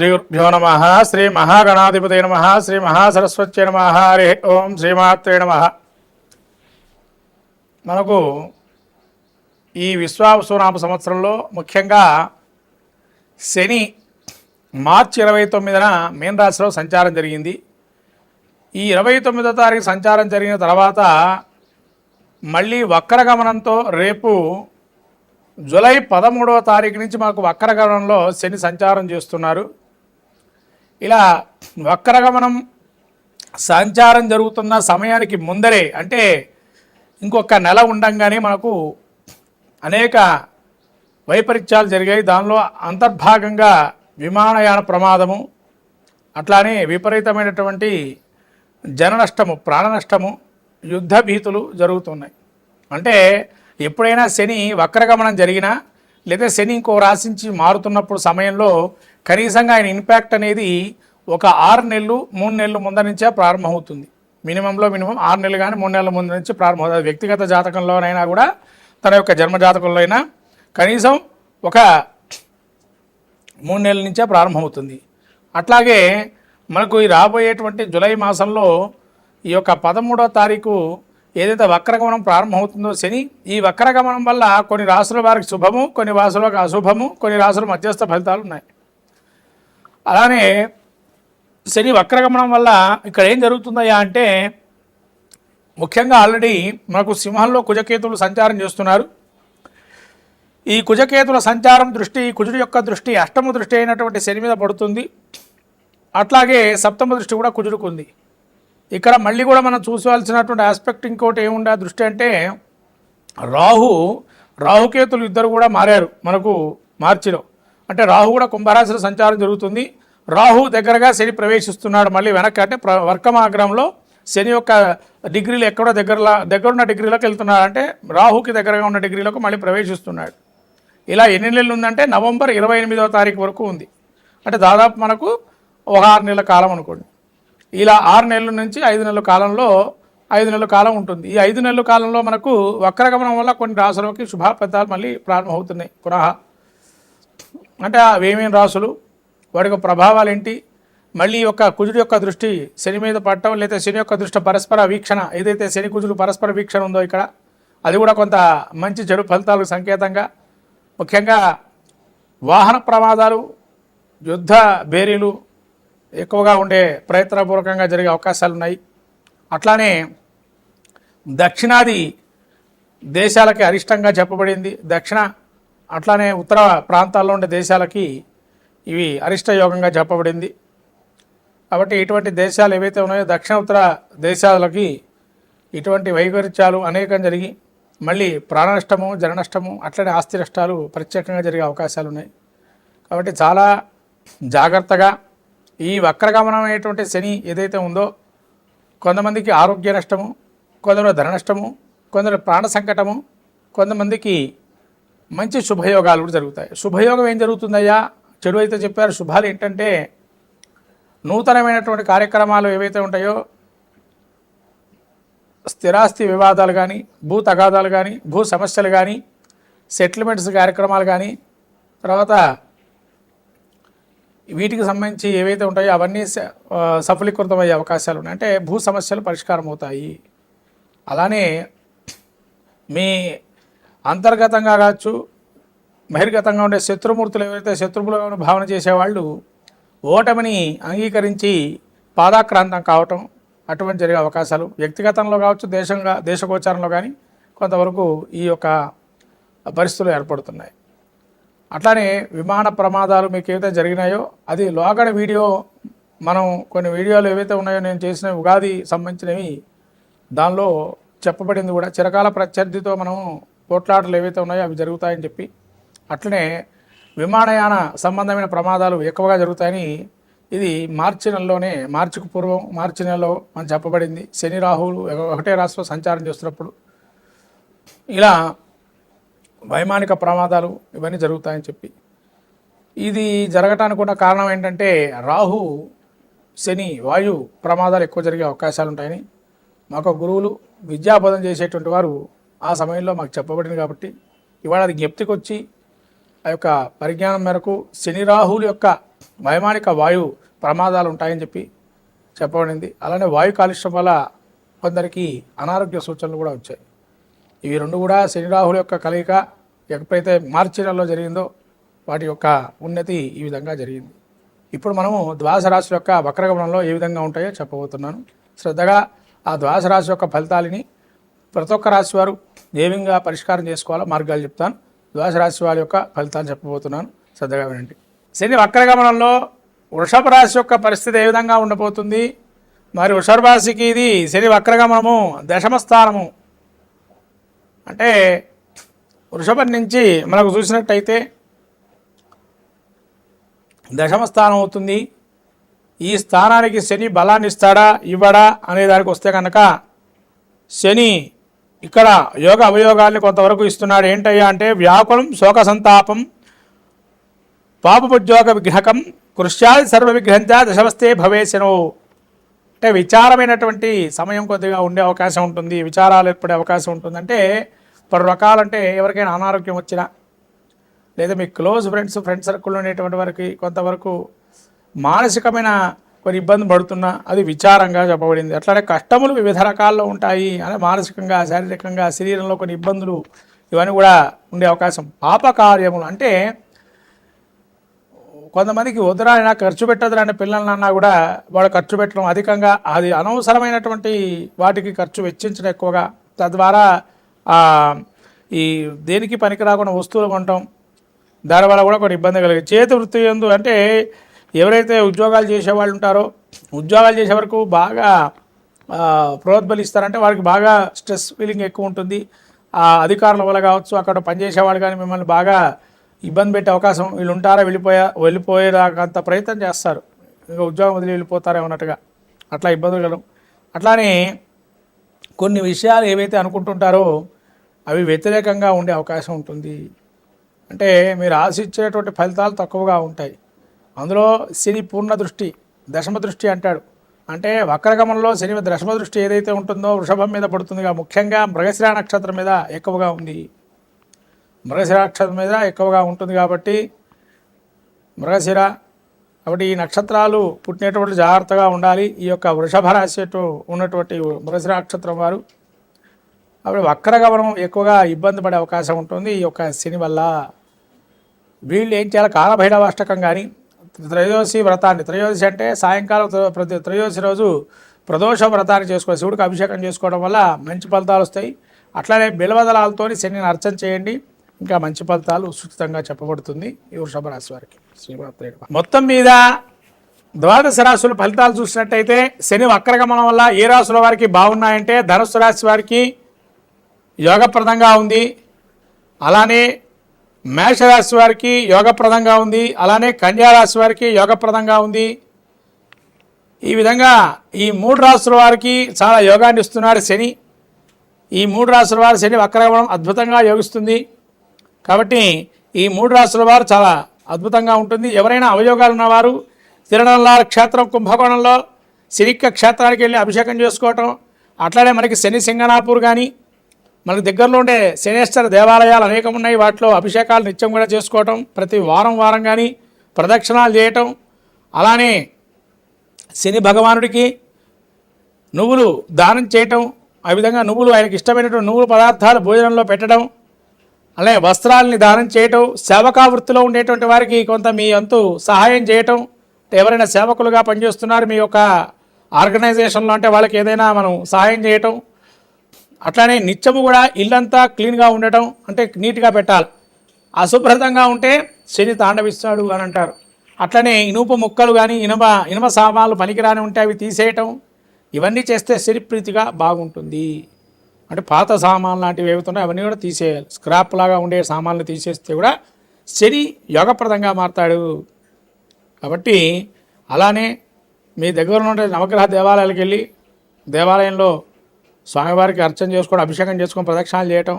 శ్రీ నమ శ్రీ మహాగణాధిపతి నమ శ్రీ మహాసరస్వత్యై నమ హరి ఓం శ్రీమాత్రే నమ మనకు ఈ విశ్వావసునామ సంవత్సరంలో ముఖ్యంగా శని మార్చి ఇరవై తొమ్మిదిన మీన రాశిలో సంచారం జరిగింది. ఈ ఇరవై తొమ్మిదో తారీఖు సంచారం జరిగిన తర్వాత మళ్ళీ వక్రగమనంతో రేపు జూలై పదమూడవ తారీఖు నుంచి మాకు వక్రగమనంలో శని సంచారం చేస్తున్నారు. ఇలా వక్రగమనం సంచారం జరుగుతున్న సమయానికి ముందరే అంటే ఇంకొక నెల ఉండంగానే మనకు అనేక వైపరీత్యాలు జరిగాయి. దానిలో అంతర్భాగంగా విమానయాన ప్రమాదము అట్లానే విపరీతమైనటువంటి జన నష్టము ప్రాణ నష్టము యుద్ధ భీతులు జరుగుతున్నాయి. అంటే ఎప్పుడైనా శని వక్రగమనం జరిగినా లేదా శని ఇంకో రాశించి మారుతున్నప్పుడు సమయంలో కనీసంగా ఆయన ఇంపాక్ట్ అనేది ఒక ఆరు నెలలు మూడు నెలలు ముందర నుంచే ప్రారంభమవుతుంది. మినిమంలో మినిమం ఆరు నెలలు కానీ మూడు నెలల ముందు నుంచి ప్రారంభమవుతుంది వ్యక్తిగత జాతకంలోనైనా కూడా తన యొక్క జన్మ జాతకంలో అయినా కనీసం ఒక మూడు నెలల నుంచే ప్రారంభమవుతుంది. అట్లాగే మనకు ఈ రాబోయేటువంటి జులై మాసంలో ఈ యొక్క పదమూడో తారీఖు ఏదైతే వక్రగమనం ప్రారంభమవుతుందో శని ఈ వక్రగమనం వల్ల కొన్ని రాసుల వారికి శుభము కొన్ని రాసులకు అశుభము కొన్ని రాసుల మధ్యస్థ ఫలితాలు ఉన్నాయి. అలానే శని వక్రగమనం వల్ల ఇక్కడ ఏం జరుగుతుందయ్యా అంటే ముఖ్యంగా ఆల్రెడీ మనకు సింహంలో కుజకేతులు సంచారం చేస్తున్నారు. ఈ కుజకేతుల సంచారం దృష్టి కుజుడి యొక్క దృష్టి అష్టమ దృష్టి అయినటువంటి శని మీద పడుతుంది. అట్లాగే సప్తమ దృష్టి కూడా కుజుడికి ఉంది. ఇక్కడ మళ్ళీ కూడా మనం చూసుకోవాల్సినటువంటి ఆస్పెక్ట్ ఇంకోటి ఏముండే దృష్టి అంటే రాహు రాహుకేతులు ఇద్దరు కూడా మారారు మనకు మార్చిలో. అంటే రాహు కూడా కుంభరాశిలో సంచారం జరుగుతుంది. రాహు దగ్గరగా శని ప్రవేశిస్తున్నాడు. మళ్ళీ వెనక్కి అంటే ప్ర వర్కమాగ్రంలో శని యొక్క డిగ్రీలు ఎక్కడో దగ్గరలో దగ్గరున్న డిగ్రీలోకి వెళ్తున్నాడు. అంటే రాహుకి దగ్గరగా ఉన్న డిగ్రీలోకి మళ్ళీ ప్రవేశిస్తున్నాడు. ఇలా ఎన్ని నెలలు ఉందంటే నవంబర్ ఇరవై ఎనిమిదవ తారీఖు వరకు ఉంది. అంటే దాదాపు మనకు ఒక ఆరు నెలల కాలం అనుకోండి. ఇలా ఆరు నెలల నుంచి ఐదు నెలల కాలంలో ఐదు నెలల కాలం ఉంటుంది. ఈ ఐదు నెలల కాలంలో మనకు వక్రగమనం వల్ల కొన్ని రాసులకి శుభాఫలితాలు మళ్ళీ ప్రారంభమవుతున్నాయి. పునః. అంటే అవి ఏమేమి రాసులు వాటి ప్రభావాలు ఏంటి మళ్ళీ యొక్క కుజుడి యొక్క దృష్టి శని మీద పడటం లేదా శని యొక్క దృష్టి పరస్పర వీక్షణ ఏదైతే శని కుజుడు పరస్పర వీక్షణ ఉందో ఇక్కడ అది కూడా కొంత మంచి చెడు ఫలితాలకు సంకేతంగా. ముఖ్యంగా వాహన ప్రమాదాలు యుద్ధ బేరీలు ఎక్కువగా ఉండే ప్రయత్నపూర్వకంగా జరిగే అవకాశాలు ఉన్నాయి. అట్లానే దక్షిణాది దేశాలకి అరిష్టంగా చెప్పబడింది. దక్షిణ అట్లానే ఉత్తర ప్రాంతాల్లో ఉండే దేశాలకి ఇవి అరిష్ట యోగంగా చెప్పబడింది కాబట్టి ఇటువంటి దేశాలు ఏవైతే ఉన్నాయో దక్షిణ ఉత్తర దేశాలకి ఇటువంటి వైపరీత్యాలు అనేకం జరిగి మళ్ళీ ప్రాణనష్టము జననష్టము జన నష్టము అట్లనే ఆస్తి నష్టాలు ప్రత్యేకంగా జరిగే అవకాశాలు ఉన్నాయి. కాబట్టి చాలా జాగ్రత్తగా ఈ వక్రగమనమైనటువంటి శని ఏదైతే ఉందో కొంతమందికి ఆరోగ్య నష్టము కొందరు ధన నష్టము కొందరు ప్రాణ సంకటము కొంతమందికి మంచి శుభయోగాలు కూడా జరుగుతాయి. శుభయోగం ఏం జరుగుతుందయ్యా? చెడు అయితే చెప్పారు. శుభాలు ఏంటంటే నూతనమైనటువంటి కార్యక్రమాలు ఏవైతే ఉంటాయో స్థిరాస్తి వివాదాలు కానీ భూ తగాదాలు కానీ భూ సమస్యలు కానీ సెటిల్మెంట్స్ కార్యక్రమాలు కానీ తర్వాత వీటికి సంబంధించి ఏవైతే ఉంటాయో అవన్నీ స- సఫలీకృతమయ్యే అవకాశాలు ఉన్నాయి. అంటే భూ సమస్యలు పరిష్కారం అవుతాయి. అలానే మీ అంతర్గతంగా కావచ్చు బహిర్గతంగా ఉండే శత్రుమూర్తులు ఎవరైతే శత్రువులుగా భావన చేసేవాళ్ళు ఓటమిని అంగీకరించి పాదాక్రాంతం కావటం అటువంటి జరిగే అవకాశాలు. వ్యక్తిగతంలో కావచ్చు దేశంగా దేశగోచారంలో కానీ కొంతవరకు ఈ యొక్క పరిస్థితులు ఏర్పడుతున్నాయి. అట్లానే విమాన ప్రమాదాలు మీకు ఏవైతే జరిగినాయో అది లోగడ వీడియో మనం కొన్ని వీడియోలు ఏవైతే ఉన్నాయో నేను చేసిన ఉగాది సంబంధించినవి దానిలో చెప్పబడింది కూడా. చిరకాల ప్రత్యర్థితో మనం పోట్లాటలు ఏవైతే ఉన్నాయో అవి జరుగుతాయని చెప్పి అట్లనే విమానయాన సంబంధమైన ప్రమాదాలు ఎక్కువగా జరుగుతాయని ఇది మార్చి నెలలోనే మార్చికి పూర్వం మార్చి నెలలో మనం చెప్పబడింది. శని రాహువులు ఒకటే రాష్ట్రంలో సంచారం చేస్తున్నప్పుడు ఇలా వైమానిక ప్రమాదాలు ఇవన్నీ జరుగుతాయని చెప్పి. ఇది జరగటానికి కూడా కారణం ఏంటంటే రాహు శని వాయు ప్రమాదాలు ఎక్కువ జరిగే అవకాశాలు ఉంటాయని మాకు గురువులు విద్యాబోధన చేసేటువంటి వారు ఆ సమయంలో మాకు చెప్పబడింది కాబట్టి ఇవాళ అది జ్ఞప్తికి వచ్చి ఆ యొక్క పరిజ్ఞానం మేరకు శని రాహుల యొక్క వైమానిక వాయు ప్రమాదాలు ఉంటాయని చెప్పి చెప్పబడింది. అలానే వాయు కాలుష్యం వల్ల కొందరికి అనారోగ్య సూచనలు కూడా వచ్చాయి. ఇవి రెండు కూడా శని రాహుల యొక్క కలయిక ఎప్పుడైతే మార్చి నెలలో జరిగిందో వాటి యొక్క ఉన్నతి ఈ విధంగా జరిగింది. ఇప్పుడు మనము ద్వాదశ రాశి యొక్క వక్రగమనంలో ఏ విధంగా ఉంటాయో చెప్పబోతున్నాను. శ్రద్ధగా ఆ ద్వాదశ రాశి యొక్క ఫలితాలని ప్రతి ఒక్క రాశి వారు ఏ విధంగా పరిష్కారం చేసుకోవాలో మార్గాలు చెప్తాను. ద్వాదశ రాశి వారి యొక్క ఫలితాలు చెప్పబోతున్నాను. శ్రద్ధగా వినండి. శని వక్రగమనంలో వృషభ రాశి యొక్క పరిస్థితి ఏ విధంగా ఉండబోతుంది? మరి వృషభ రాశికి ఇది శని వక్రగమనము దశమ స్థానము. అంటే వృషభం నుంచి మనకు చూసినట్టయితే దశమ స్థానం అవుతుంది. ఈ స్థానానికి శని బలాన్ని ఇస్తాడా ఇవ్వడా? అనే దానికి వస్తే కనుక శని ఇక్కడ యోగ అవయోగాల్ని కొంతవరకు ఇస్తున్నాడు. ఏంటయ్యా అంటే వ్యాకులం శోక సంతాపం పాపముద్యోగ విగ్రహకం కృష్యాది సర్వ విగ్రహంచ దశవస్తే భవేశను. అంటే విచారమైనటువంటి సమయం కొద్దిగా ఉండే అవకాశం ఉంటుంది విచారాలు ఏర్పడే అవకాశం ఉంటుంది అంటే పలు రకాలంటే ఎవరికైనా అనారోగ్యం వచ్చినా లేదా మీ క్లోజ్ ఫ్రెండ్స్ ఫ్రెండ్ సర్కిల్లో ఉండేటువంటి వారికి కొంతవరకు మానసికమైన కొన్ని ఇబ్బంది పడుతున్నా అది విచారంగా చెప్పబడింది. అట్లానే కష్టములు వివిధ రకాల్లో ఉంటాయి. అంటే మానసికంగా శారీరకంగా శరీరంలో కొన్ని ఇబ్బందులు ఇవన్నీ కూడా ఉండే అవకాశం. పాపకార్యములు అంటే కొంతమందికి వద్దురాయినా ఖర్చు పెట్టదురాని పిల్లలన్నా కూడా వాళ్ళు ఖర్చు పెట్టడం అధికంగా అది అనవసరమైనటువంటి వాటికి ఖర్చు వెచ్చించడం ఎక్కువగా. తద్వారా ఈ దేనికి పనికి రాకుండా వస్తువులు కొనటం దానివల్ల కూడా కొన్ని ఇబ్బంది కలిగే చేతి వృత్తి ఎందు అంటే ఎవరైతే ఉద్యోగాలు చేసేవాళ్ళు ఉంటారో ఉద్యోగాలు చేసే వరకు బాగా ప్రోద్బలిస్తారంటే వారికి బాగా స్ట్రెస్ ఫీలింగ్ ఎక్కువ ఉంటుంది. ఆ అధికారుల వల్ల కావచ్చు అక్కడ పనిచేసే వాళ్ళు కానీ మిమ్మల్ని బాగా ఇబ్బంది పెట్టే అవకాశం వీళ్ళు ఉంటారా వెళ్ళిపోయా వెళ్ళిపోయేదాకా అంత ప్రయత్నం చేస్తారు. ఇంకా ఉద్యోగం వదిలి వెళ్ళిపోతారే అన్నట్టుగా. అట్లా ఇబ్బందులు కలవు. అట్లానే కొన్ని విషయాలు ఏవైతే అనుకుంటుంటారో అవి వ్యతిరేకంగా ఉండే అవకాశం ఉంటుంది. అంటే మీరు ఆశించేటువంటి ఫలితాలు తక్కువగా ఉంటాయి. అందులో శని పూర్ణ దృష్టి దశమ దృష్టి అంటాడు. అంటే వక్రగమంలో శని దశమ దృష్టి ఏదైతే ఉంటుందో వృషభం మీద పడుతుందిగా. ముఖ్యంగా మృగశిర నక్షత్రం మీద ఎక్కువగా ఉంది. మృగశిర నక్షత్రం మీద ఎక్కువగా ఉంటుంది కాబట్టి మృగశిర కాబట్టి ఈ నక్షత్రాలు పుట్టినటువంటి జాగ్రత్తగా ఉండాలి. ఈ యొక్క వృషభ రాశి ఉన్నటువంటి మృగశిర నక్షత్రం వారు. అప్పుడు వక్రగమనం ఎక్కువగా ఇబ్బంది పడే అవకాశం ఉంటుంది ఈ యొక్క శని వల్ల. వీళ్ళు ఏం చేయాలి? కాలభైరవాష్టకం కానీ త్రయోదశి వ్రతాన్ని త్రయోదశి అంటే సాయంకాలం ప్రతి త్రయోదశి రోజు ప్రదోష వ్రతాన్ని చేసుకోవాలి. శివుడికి అభిషేకం చేసుకోవడం వల్ల మంచి ఫలితాలు వస్తాయి. అట్లానే బిలవదలాలతో శనిని అర్చన చేయండి. ఇంకా మంచి ఫలితాలు సుచితంగా చెప్పబడుతుంది ఈ వృషభ రాశి వారికి. శ్రీమాత్రేయ మొత్తం మీద ద్వాదశ రాశుల ఫలితాలు చూసినట్టయితే శని వక్రగమనం వల్ల ఏ రాశుల వారికి బాగున్నాయంటే ధనుసు రాశి వారికి యోగప్రదంగా ఉంది. అలానే మేషరాశి వారికి యోగప్రదంగా ఉంది అలానే కన్యారాశి వారికి యోగప్రదంగా ఉంది. ఈ విధంగా ఈ మూడు రాశుల వారికి చాలా యోగాన్ని ఇస్తున్నాడు శని. ఈ మూడు రాశుల వారు శని వక్రగమనం అద్భుతంగా యోగిస్తుంది. కాబట్టి ఈ మూడు రాశుల వారు చాలా అద్భుతంగా ఉంటుంది. ఎవరైనా అవయోగాలు ఉన్నవారు తిరణంలార క్షేత్రం కుంభకోణంలో శనిక్క క్షేత్రానికి వెళ్ళి అభిషేకం చేసుకోవటం అట్లానే మనకి శని సింగనాపూర్ కానీ మనకు దగ్గరలో ఉండే శనేశ్వర దేవాలయాలు అనేకం ఉన్నాయి. వాటిలో అభిషేకాలు నిత్యం కూడా చేసుకోవటం ప్రతి వారం వారం కానీ ప్రదక్షిణాలు చేయటం అలానే శని భగవానుడికి నువ్వులు దానం చేయటం ఆ విధంగా నువ్వులు ఆయనకి ఇష్టమైనటువంటి నువ్వుల పదార్థాలు భోజనంలో పెట్టడం అలాగే వస్త్రాలని దానం చేయటం సేవకా వృత్తిలో ఉండేటువంటి వారికి కొంత మీ అంతు సహాయం చేయటం అంటే ఎవరైనా సేవకులుగా పనిచేస్తున్నారు మీ యొక్క ఆర్గనైజేషన్లో అంటే వాళ్ళకి ఏదైనా మనం సహాయం చేయటం అట్లానే నిత్యము కూడా ఇల్లంతా క్లీన్గా ఉండటం అంటే నీట్గా పెట్టాలి. అశుభ్రతంగా ఉంటే శని తాండవిస్తాడు అని అంటారు. అట్లనే ఇనుప ముక్కలు కానీ ఇనుమ ఇనుమ సామాన్లు పనికిరాని ఉంటే అవి తీసేయటం ఇవన్నీ చేస్తే శరిప్రీతిగా బాగుంటుంది. అంటే పాత సామాన్లు లాంటివి ఏవైతున్నాయో అవన్నీ కూడా తీసేయాలి. స్క్రాప్ లాగా ఉండే సామాన్లు తీసేస్తే కూడా శని యోగప్రదంగా మారతాడు. కాబట్టి అలానే మీ దగ్గర ఉండే నవగ్రహ దేవాలయాలకు వెళ్ళి దేవాలయంలో స్వామివారికి అర్చన చేసుకోవడం అభిషేకం చేసుకొని ప్రదక్షిణాలు చేయటం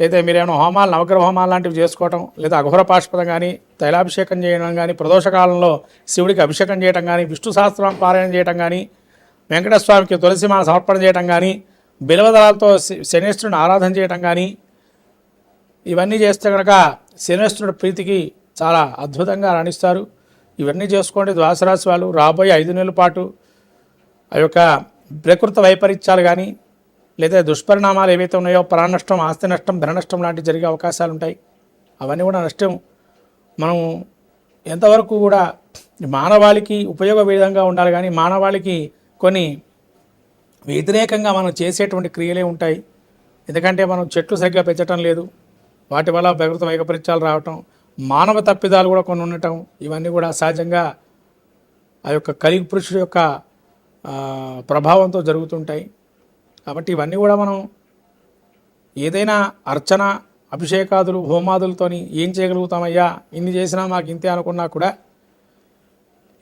లేదా మీరేమైనా హోమాలు నవగ్రహ హోమాలు లాంటివి చేసుకోవటం లేదా అఘోర పాష్పదం కానీ తైలాభిషేకం చేయడం కానీ ప్రదోషకాలంలో శివుడికి అభిషేకం చేయటం కానీ విష్ణు సహస్రం పారాయణ చేయటం కానీ వెంకటస్వామికి తులసిమాల సమర్పణ చేయటం కానీ బిలవదళాలతో శ- శనేశ్వరుని ఆరాధన చేయటం కానీ ఇవన్నీ చేస్తే కనుక శనేశ్వరుడు ప్రీతికి చాలా అద్భుతంగా రాణిస్తారు. ఇవన్నీ చేసుకోండి ద్వాసరాశి వాళ్ళు. రాబోయే ఐదు నెలల పాటు ఆ యొక్క ప్రకృత వైపరీత్యాలు కానీ లేదా దుష్పరిణామాలు ఏవైతే ఉన్నాయో ప్రాణ నష్టం ఆస్తి నష్టం ధన నష్టం లాంటివి జరిగే అవకాశాలు ఉంటాయి అవన్నీ కూడా నష్టం. మనం ఎంతవరకు కూడా మానవాళికి ఉపయోగ విధంగా ఉండాలి కానీ మానవాళికి కొన్ని వ్యతిరేకంగా మనం చేసేటువంటి క్రియలే ఉంటాయి. ఎందుకంటే మనం చెట్లు సరిగ్గా పెంచటం లేదు. వాటి వల్ల ప్రకృతి వైపరీత్యాలు రావటం మానవ తప్పిదాలు కూడా కొన్ని ఉండటం ఇవన్నీ కూడా సహజంగా ఆ యొక్క కలిగి పురుషుడు యొక్క ప్రభావంతో జరుగుతుంటాయి. కాబట్టి ఇవన్నీ కూడా మనం ఏదైనా అర్చన అభిషేకాదులు హోమాదులతోని ఏం చేయగలుగుతామయ్యా? ఇన్ని చేసినా మాకు ఇంతే అనుకున్నా కూడా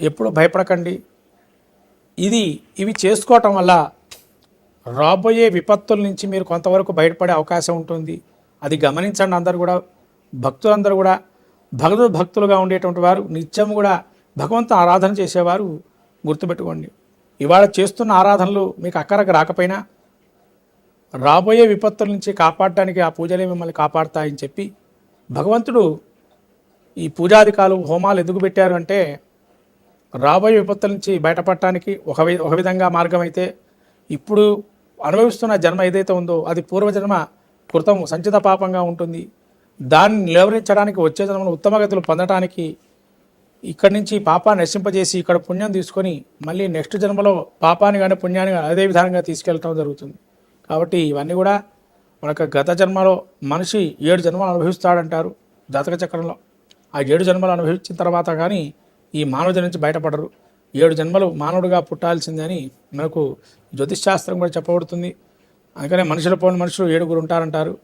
ఎప్పుడు భయపడకండి. ఇది ఇవి చేసుకోవటం వల్ల రాబోయే విపత్తుల నుంచి మీరు కొంతవరకు బయటపడే అవకాశం ఉంటుంది. అది గమనించండి అందరు కూడా. భక్తులందరూ కూడా భగవద్ భక్తులుగా ఉండేటువంటి వారు నిత్యం కూడా భగవంతు ఆరాధన చేసేవారు గుర్తుపెట్టుకోండి. ఇవాళ చేస్తున్న ఆరాధనలు మీకు అక్కరకు రాకపోయినా రాబోయే విపత్తుల నుంచి కాపాడటానికి ఆ పూజలే మిమ్మల్ని కాపాడతాయని చెప్పి భగవంతుడు ఈ పూజాధికాలు హోమాలు ఎందుకు పెట్టారు అంటే రాబోయే విపత్తుల నుంచి బయటపడటానికి ఒక వి ఒక విధంగా మార్గం అయితే ఇప్పుడు అనుభవిస్తున్న జన్మ ఏదైతే ఉందో అది పూర్వజన్మ కృతం సంచిత పాపంగా ఉంటుంది. దాన్ని నిలవరించడానికి వచ్చే జన్మను ఉత్తమగతులు పొందడానికి ఇక్కడి నుంచి పాపాన్ని నశింపజేసి ఇక్కడ పుణ్యం తీసుకొని మళ్ళీ నెక్స్ట్ జన్మలో పాపాన్ని కానీ పుణ్యాన్ని కానీ అదే విధంగా తీసుకెళ్ళటం జరుగుతుంది. కాబట్టి ఇవన్నీ కూడా మన యొక్క గత జన్మలో మనిషి ఏడు జన్మలు అనుభవిస్తాడంటారు జాతక చక్రంలో. ఆ ఏడు జన్మలు అనుభవించిన తర్వాత కానీ ఈ మానవుడి నుంచి బయటపడరు. ఏడు జన్మలు మానవుడిగా పుట్టాల్సిందని మనకు జ్యోతిష్శాస్త్రం కూడా చెప్పబడుతుంది. అందుకనే మనుషుల పోని మనుషులు ఏడుగురు ఉంటారంటారు.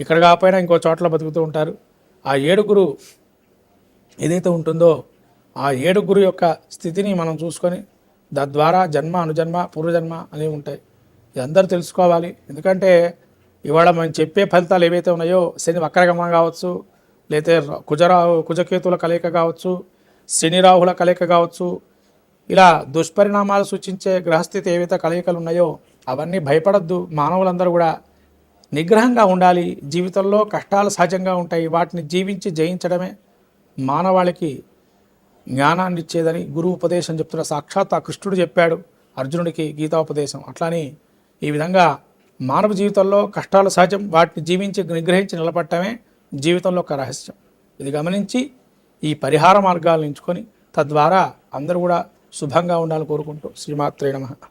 ఇక్కడ కాకపోయినా ఇంకో చోట్ల బతుకుతూ ఉంటారు. ఆ ఏడుగురు ఏదైతే ఉంటుందో ఆ ఏడుగురు యొక్క స్థితిని మనం చూసుకొని తద్వారా జన్మ అనుజన్మ పూర్వజన్మ అనేవి ఉంటాయి. ఇది అందరూ తెలుసుకోవాలి. ఎందుకంటే ఇవాళ మనం చెప్పే ఫలితాలు ఏవైతే ఉన్నాయో శని వక్రగమనం కావచ్చు లేతే కుజరాహు కుజకేతుల కలయిక కావచ్చు శని రాహుల కలయిక కావచ్చు ఇలా దుష్పరిణామాలు సూచించే గ్రహస్థితి ఏవైతే కలయికలు ఉన్నాయో అవన్నీ భయపడద్దు. మానవులందరూ కూడా నిగ్రహంగా ఉండాలి. జీవితంలో కష్టాలు సహజంగా ఉంటాయి. వాటిని జీవించి జయించడమే మానవాళికి జ్ఞానాన్ని ఇచ్చేదని గురువు ఉపదేశం చెప్తున్న సాక్షాత్ ఆ కృష్ణుడు చెప్పాడు. అర్జునుడికి గీతాపదేశం అట్లానే ఈ విధంగా మానవ జీవితంలో కష్టాలు సహజం వాటిని జీవించి నిగ్రహించి నిలబడటమే జీవితంలో ఒక రహస్యం. ఇది గమనించి ఈ పరిహార మార్గాలను ఎంచుకొని తద్వారా అందరూ కూడా శుభంగా ఉండాలని కోరుకుంటూ శ్రీమాత్రే నమః.